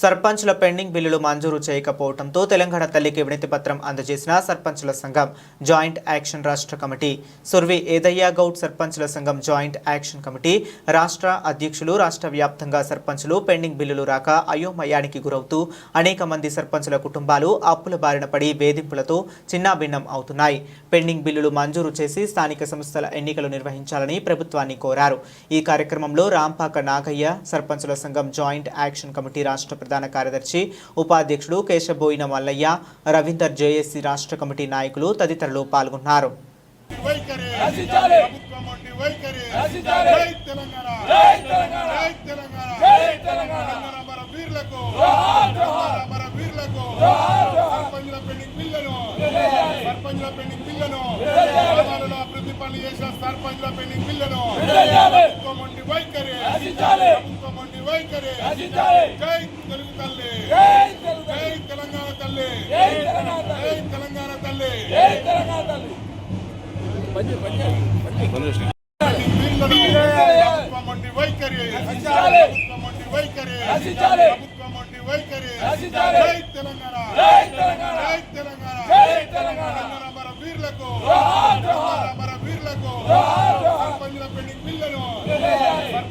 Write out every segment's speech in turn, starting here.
సర్పంచ్ల పెండింగ్ బిల్లులు మంజూరు చేయకపోవడంతో తెలంగాణ తల్లికి వినతి పత్రం అందజేసిన సర్పంచ్ల సంఘం జాయింట్ యాక్షన్ రాష్ట్ర కమిటీ. సుర్వి ఏదయ్య గౌడ్ సర్పంచ్ల సంఘం జాయింట్ యాక్షన్ కమిటీ. రాష్ట్ర అధ్యక్షులు రాష్ట్ర వ్యాప్తంగా సర్పంచ్లు పెండింగ్ బిల్లులు రాక అయోమయానికి గురవుతూ అనేక మంది సర్పంచ్ల కుటుంబాలు అప్పుల బారిన పడి వేధింపులతో చిన్నాభిన్నం అవుతున్నాయి. పెండింగ్ బిల్లులు మంజూరు చేసి స్థానిక సంస్థల ఎన్నికలు నిర్వహించాలని ప్రభుత్వాన్ని కోరారు. ఈ కార్యక్రమంలో రాంపాక నాగయ్య సర్పంచుల సంఘం జాయింట్ యాక్షన్ కమిటీ రాష్ట్ర ప్రధాన కార్యదర్శి ఉపాధ్యక్షుడు కేశబోయిన మల్లయ్య రవీందర్ జేఏసీ రాష్ట్ర కమిటీ నాయకులు తదితరులు పాల్గొన్నారు. సర్పంచుల పెండింగ్ బిల్లును అభివృద్ధి పనులు చేసిన సర్పంచుల పెండింగ్ బిల్లును ప్రభుత్వం వంటి వైఖరి వైఖరి రచించాలి. జై తెలుగు తల్లి. జై తెలుగు జై తెలంగాణ తల్లి. జై తెలంగాణ తల్లి. జై తెలంగాణ తల్లి. జై తెలంగాణ తల్లి. వైఖరి రచించాలి. ప్రభుత్వం వంటి వైఖరి. ప్రభుత్వం వంటి వైఖరి రచించాలి. జై తెలంగాణ. జై తెలంగాణ. జై తెలంగాణ. జై తెలంగాణ. తెలంగాణ మన వీరులకు. జోహార్, జోహార్. తెలంగాణ. మన వీరులకు. జోహార్, జోహార్. సర్పంచుల పెండింగ్ బిల్లును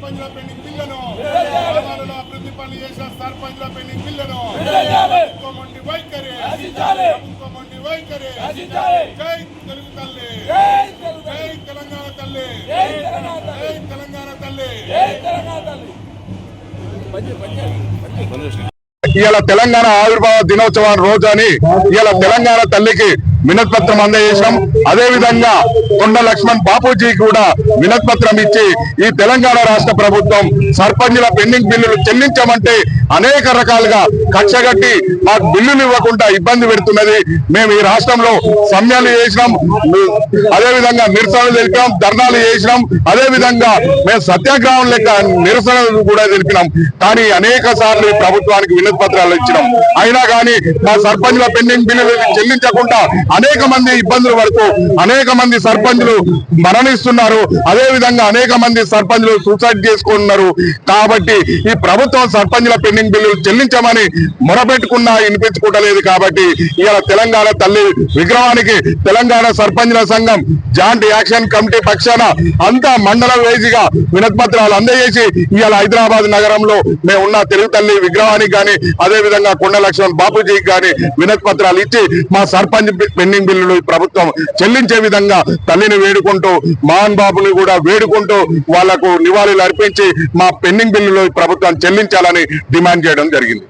సర్పంచుల పెండింగ్ బిల్లును గ్రామాలలో అభివృద్ధి పనులు చేసిన సర్పంచుల పెండింగ్ బిల్లును వంటి వైఖరి. వైఖరి. జై తెలుగు తల్లి. జై తెలుగు జై తెలంగాణ తల్లి. జై తెలంగాణ తల్లి. జై తెలంగాణ తల్లి. జై తెలంగాణ తల్లి. ఇవాళ తెలంగాణ ఆవిర్భావ దినోత్సవం రోజు అని ఇవాళ తెలంగాణ తల్లికి వినతి పత్రం అందజేసినాం అదే విధంగా కొండ లక్ష్మణ్ బాపూజీ కూడా వినతి పత్రం ఇచ్చి ఈ తెలంగాణ రాష్ట్ర ప్రభుత్వం సర్పంచుల పెండింగ్ బిల్లులు చెల్లించమంటే అనేక రకాలుగా కక్షగట్టి మాకు బిల్లులు ఇవ్వకుండా ఇబ్బంది పెడుతున్నది. మేము ఈ రాష్ట్రంలో సమ్యాలు చేసినాం. అదే విధంగా నిరసనలు తెలిపాం ధర్నాలు చేసినాం. అదే విధంగా మేము సత్యాగ్రహం లెక్క నిరసనలు కూడా తెలిపినాం. కానీ అనేక సార్లు ప్రభుత్వానికి వినతి పత్రాలు ఇచ్చినాం. అయినా కానీ మా సర్పంచుల పెండింగ్ బిల్లులు చెల్లించకుండా అనేక మంది ఇబ్బందులు పడుతూ అనేక మంది సర్పంచులు మరణిస్తున్నారు. అదే విధంగా అనేక మంది సర్పంచులు సూసైడ్ చేసుకుంటున్నారు కాబట్టి ఈ ప్రభుత్వం సర్పంచుల పెండింగ్ బిల్లులు చెల్లించమని మొరపెట్టుకున్నా వినిపించుకోవటలేదు కాబట్టి ఇవాళ తెలంగాణ తల్లి విగ్రహానికి తెలంగాణ సర్పంచుల సంఘం జాయింట్ యాక్షన్ కమిటీ పక్షాన అంతా మండల వేదిగా వినతిపత్రాలు అందజేసి ఇవాళ హైదరాబాద్ నగరంలో మేమున్న తెలుగు తల్లి విగ్రహానికి కానీ అదేవిధంగా కొండ లక్ష్మణ్ బాపూజీకి కానీ వినతిపత్రాలు ఇచ్చి మా సర్పంచ్ పెండింగ్ బిల్లులు ప్రభుత్వం చెల్లించే విధంగా తల్లిని వేడుకుంటూ మహాన్ బాబుని కూడా వేడుకుంటూ వాళ్ళకు నివాళులు అర్పించి మా పెండింగ్ బిల్లులు ప్రభుత్వం చెల్లించాలని డిమాండ్ చేయడం జరిగింది.